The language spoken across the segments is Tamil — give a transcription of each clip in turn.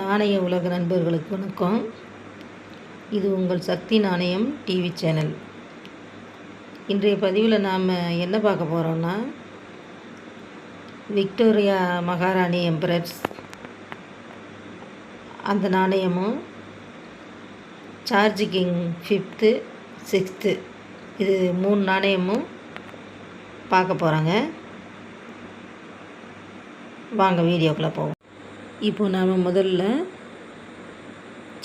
நாணய உலக நண்பர்களுக்கு வணக்கம். இது உங்கள் சக்தி நாணயம் டிவி சேனல். இன்றைய பதிவில் நாம் என்ன பார்க்க போகிறோம்னா விக்டோரியா மகாராணி எம்பரர்ஸ் அந்த நாணயமும் சார்ஜ் கிங் ஃபிஃப்த்து சிக்ஸ்த்து இது மூணு நாணயமும் பார்க்க போகிறாங்க வாங்க வீடியோக்குள்ளே போவோம். இப்போ நாம் முதல்ல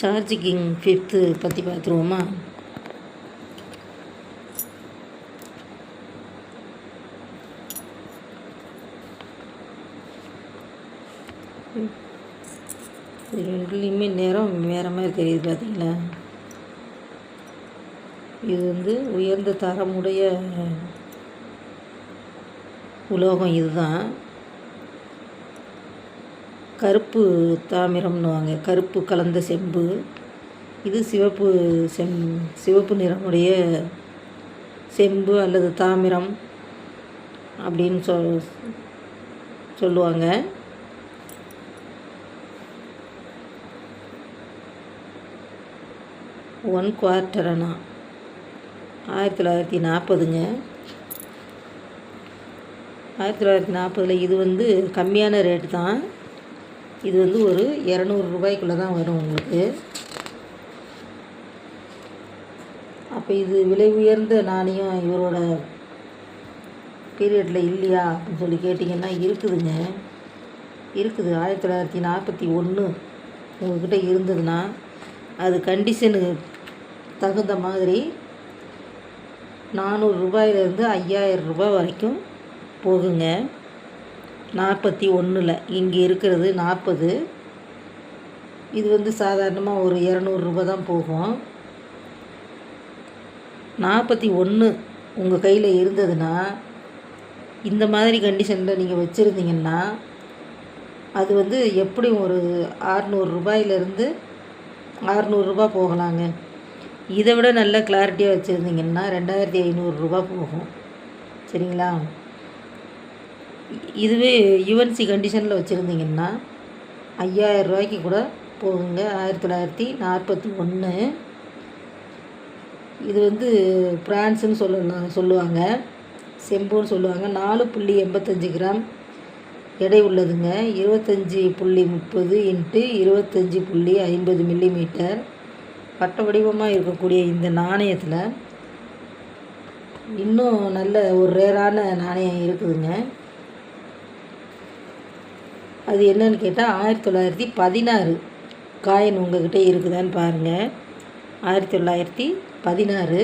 சார்ஜிங் கிங் ஃபிஃப்த்து பற்றி பார்த்துருவோமா ரெண்டுலேயுமே நேரம் வேறு மாதிரி தெரியுது பார்த்தீங்களா இது வந்து உயர்ந்த தரமுடைய உலோகம் இதுதான். கருப்பு தாமிரம்னுவாங்க. கருப்பு கலந்த செம்பு. இது சிவப்பு செம் சிவப்பு நிறமுடைய செம்பு அல்லது தாமிரம் அப்படின்னு சொல் சொல்லுவாங்க. ஒன் குவார்டர் அண்ணா. ஆயிரத்தி தொள்ளாயிரத்தி நாற்பதுங்க. ஆயிரத்தி தொள்ளாயிரத்தி நாற்பதில் இது வந்து கம்மியான ரேட்டு தான். இது வந்து ஒரு இரநூறு ரூபாய்க்குள்ளே தான் வரும் உங்களுக்கு. அப்போ இது விலை உயர்ந்த நாணயம் இவரோட பீரியடில் இல்லையா அப்படின்னு சொல்லி கேட்டிங்கன்னா இருக்குதுங்க. இருக்குது. ஆயிரத்தி தொள்ளாயிரத்தி நாற்பத்தி ஒன்று உங்கள்கிட்ட இருந்ததுன்னா அது கண்டிஷனுக்கு தகுந்த மாதிரி நானூறு ரூபாயிலேருந்து ஐயாயிரம் ரூபாய் வரைக்கும் போகுங்க. நாற்பத்தி ஒன்றில் இங்கே இருக்கிறது நாற்பது. இது வந்து சாதாரணமாக ஒரு இரநூறுபா தான் போகும். நாற்பத்தி ஒன்று உங்கள் கையில் இருந்ததுன்னா இந்த மாதிரி கண்டிஷனில் நீங்கள் வச்சுருந்தீங்கன்னா அது வந்து எப்படி ஒரு ஆறுநூறு ரூபாயிலேருந்து போகலாங்க. இதை விட நல்ல கிளாரிட்டியாக வச்சுருந்தீங்கன்னா ரெண்டாயிரத்தி ஐநூறுரூபா போகும். சரிங்களா? இதுவே யுஎன்சி கண்டிஷனில் வச்சுருந்தீங்கன்னா ஐயாயிரம் ரூபாய்க்கு கூட போகுங்க ஆயிரத்தி தொள்ளாயிரத்தி நாற்பத்தி ஒன்று இது வந்து பிரான்ஸுன்னு சொல்ல சொல்லுவாங்க. செம்புன்னு சொல்லுவாங்க. நாலு புள்ளி எண்பத்தஞ்சு கிராம் எடை உள்ளதுங்க. இருபத்தஞ்சி புள்ளி முப்பது இன்ட்டு இருபத்தஞ்சி புள்ளி ஐம்பது மில்லிமீட்டர். வட்ட வடிவமாக இருக்கக்கூடிய இந்த நாணயத்தில் இன்னும் நல்ல ஒரு ரேரான நாணயம் இருக்குதுங்க. அது என்னன்னு கேட்டால் ஆயிரத்தி தொள்ளாயிரத்தி பதினாறு காயின் உங்ககிட்ட இருக்குதான்னு பாருங்கள் ஆயிரத்தி தொள்ளாயிரத்தி பதினாறு.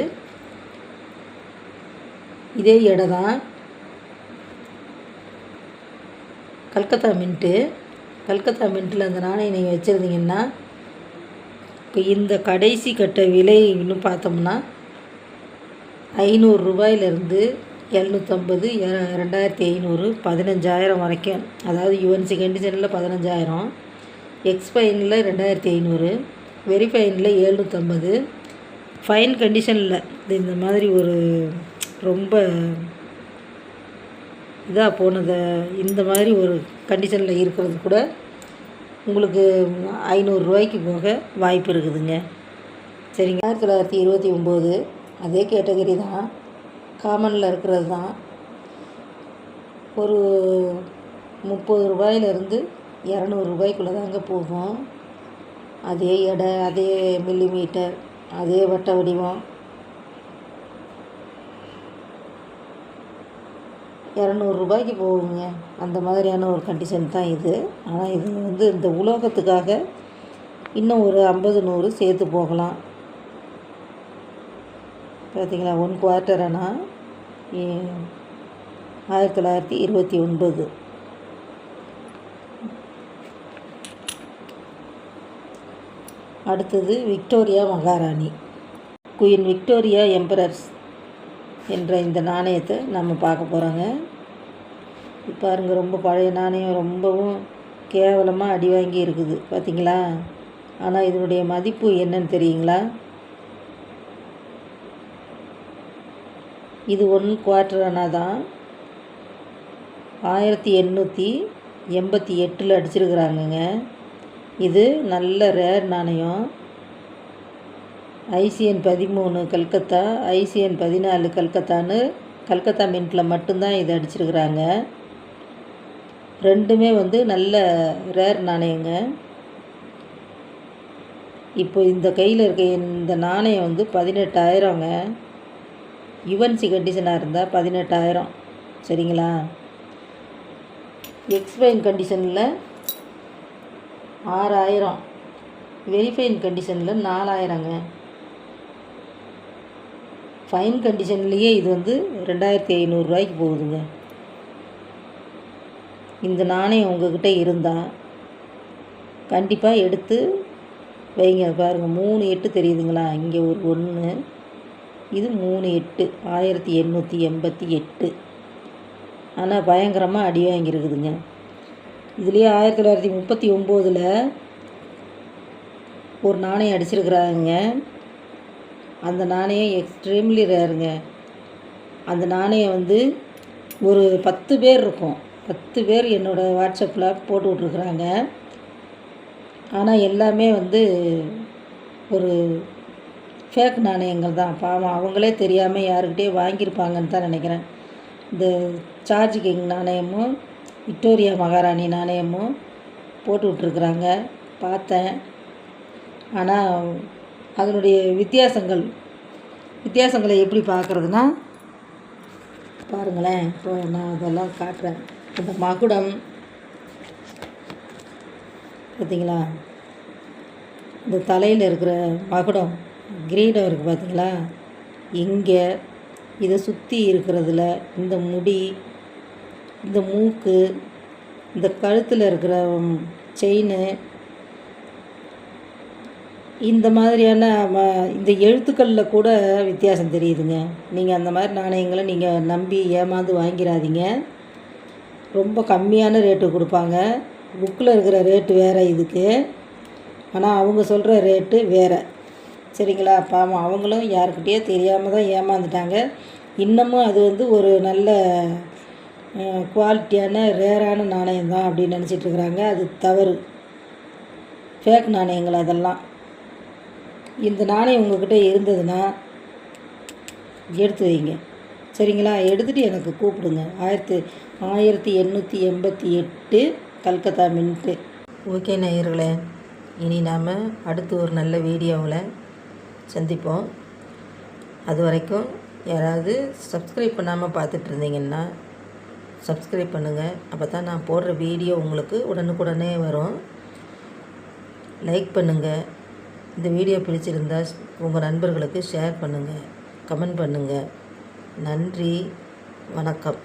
இதே இடம் தான் கல்கத்தா மின்ட்டு. கல்கத்தா மின்ட்டில் அந்த நாணயம் நீங்கள் வச்சுருந்தீங்கன்னா இப்போ இந்த கடைசி கட்ட விலை இன்னும் பார்த்தோம்னா ஐநூறு ரூபாயிலேருந்து எழுநூற்றம்பது ரெண்டாயிரத்தி ஐநூறு பதினஞ்சாயிரம் வரைக்கும். அதாவது யுஎன்சி கண்டிஷனில் பதினஞ்சாயிரம் எக்ஸ்பைனில் ரெண்டாயிரத்தி ஐநூறு வெரிஃபைனில் எழுநூற்றம்பது ஃபைன் கண்டிஷனில் இந்த மாதிரி ஒரு ரொம்ப இதாக போனதை இந்த மாதிரி ஒரு கண்டிஷனில் இருக்கிறது கூட உங்களுக்கு ஐநூறுரூவாய்க்கு போக வாய்ப்பு இருக்குதுங்க. சரிங்க. ஆயிரத்தி தொள்ளாயிரத்தி இருபத்தி ஒம்பது அதே கேட்டகரி தான். காமனில் இருக்கிறது தான். ஒரு முப்பது ரூபாயிலேருந்து இரநூறு ரூபாய்க்குள்ளே தாங்க போகும். அதே எடை அதே மில்லிமீட்டர் அதே வட்ட வடிவம். இரநூறுபாய்க்கு போகுங்க. அந்த மாதிரியான ஒரு கண்டிஷன் தான் இது. ஆனால் இது வந்து இந்த உலோகத்துக்காக இன்னும் ஒரு ஐம்பது நூறு சேர்த்து போகலாம். பார்த்தீங்களா? ஒன் குவார்ட்டர் ஆனால் ஆயிரத்தி தொள்ளாயிரத்தி இருபத்தி ஒன்பது. அடுத்தது விக்டோரியா மகாராணி. குயின் விக்டோரியா எம்பரர்ஸ் என்ற இந்த நாணயத்தை நம்ம பார்க்க போகிறோங்க பாருங்க ரொம்ப பழைய நாணயம் ரொம்பவும் கேவலமாக அடி வாங்கி இருக்குது பார்த்தீங்களா ஆனால் இதனுடைய மதிப்பு என்னன்னு தெரியுங்களா? இது ஒன் குவார்ட்டர் அணா தான் ஆயிரத்தி எண்ணூற்றி எண்பத்தி எட்டில் அடிச்சிருக்கிறாங்கங்க. இது நல்ல ரேர் நாணயம். ஐசிஎன் பதிமூணு கல்கத்தா ஐசிஎன் பதினாலு கல்கத்தான்னு கல்கத்தா மின்ட்டில் மட்டும்தான் இது அடிச்சிருக்கிறாங்க. ரெண்டுமே வந்து நல்ல ரேர் நாணயங்க. இப்போ இந்த கையில் இருக்க இந்த நாணயம் வந்து பதினெட்டாயிரங்க. யுவன்சி கண்டிஷனாக இருந்தால் பதினெட்டாயிரம். சரிங்களா? எக்ஸ்பைன் கண்டிஷனில் ஆறாயிரம். வெரிஃபைன் கண்டிஷனில் நாலாயிரங்க. ஃபைன் கண்டிஷன்லேயே இது வந்து ரெண்டாயிரத்தி ஐநூறுரூவாய்க்கு போகுதுங்க. இந்த நாணயம் உங்கள்கிட்ட இருந்தால் கண்டிப்பாக எடுத்து வைங்க. பாருங்கள் மூணு எட்டு தெரியுதுங்களா? இங்கே ஒரு ஒன்று இது மூணு எட்டு. ஆயிரத்தி எண்ணூற்றி எண்பத்தி எட்டு. ஆனால் பயங்கரமாக அடி வாங்கியிருக்குதுங்க. இதுலேயே ஆயிரத்தி தொள்ளாயிரத்தி முப்பத்தி ஒம்போதில் ஒரு நாணயம் அடிச்சிருக்கிறாங்க அந்த நாணயம் எக்ஸ்ட்ரீம்லி ரேருங்க அந்த நாணயம் வந்து ஒரு பத்து பேர் இருக்கும். பத்து பேர் என்னோடய வாட்ஸ்அப்பில் போட்டு விட்ருக்குறாங்க ஆனால் எல்லாமே வந்து ஒரு ஃபேக் நாணயங்கள் தான். பாவம் அவங்களே தெரியாமல் யாருக்கிட்டே வாங்கியிருப்பாங்கன்னு தான் நினைக்கிறேன். இந்த சார்ஜ் கிங் நாணயமும் விக்டோரியா மகாராணி நாணயமும் போட்டு விட்ருக்குறாங்க பார்த்தேன். ஆனால் அதனுடைய வித்தியாசங்கள் வித்தியாசங்களை எப்படி பார்க்குறதுனா பாருங்களேன். இப்போ நான் அதெல்லாம் காட்டுறேன். இந்த மகுடம் பார்த்தீங்களா? இந்த தலையில் இருக்கிற மகுடம். கிரீடம் இருக்குது பார்த்தீங்களா இங்கே இதை சுற்றி இருக்கிறதுல இந்த முடி இந்த மூக்கு இந்த கழுத்தில் இருக்கிற செயின் இந்த மாதிரியான ம இந்த எழுத்துக்களில் கூட வித்தியாசம் தெரியுதுங்க. நீங்கள் அந்த மாதிரி நாணயங்களை நீங்கள் நம்பி ஏமாந்து வாங்கிடாதீங்க ரொம்ப கம்மியான ரேட்டு கொடுப்பாங்க. புக்கில் இருக்கிற ரேட்டு வேறு இதுக்கு. ஆனால் அவங்க சொல்கிற ரேட்டு வேறு. சரிங்களா பாவம் அவங்களும் யாருக்கிட்டேயோ தெரியாமல் தான் ஏமாந்துட்டாங்க. இன்னமும் அது வந்து ஒரு நல்ல குவாலிட்டியான ரேரான நாணயம் தான் அப்படின்னு நினச்சிட்டு இருக்கிறாங்க. அது தவறு. ஃபேக் நாணயங்கள் அதெல்லாம். இந்த நாணயம் உங்கள்கிட்ட இருந்ததுன்னா எடுத்து வைங்க. சரிங்களா? எடுத்துகிட்டு எனக்கு கூப்பிடுங்க. ஆயிரத்தி ஆயிரத்தி எண்ணூற்றி எண்பத்தி எட்டு கல்கத்தா மின்ட்டு. ஓகே நேயர்களே இனி நாம் அடுத்து ஒரு நல்ல வீடியோவில் சந்திப்போம். அது வரைக்கும் யாராவது சப்ஸ்கிரைப் பண்ணாமல் பார்த்துட்டு இருந்தீங்கன்னா சப்ஸ்கிரைப் பண்ணுங்கள் அப்போ தான் நான் போடுற வீடியோ உங்களுக்கு உடனுக்குடனே வரும். லைக் பண்ணுங்கள் இந்த வீடியோ பிடிச்சிருந்தால் உங்கள் நண்பர்களுக்கு ஷேர் பண்ணுங்கள் கமெண்ட் பண்ணுங்கள் நன்றி. வணக்கம்.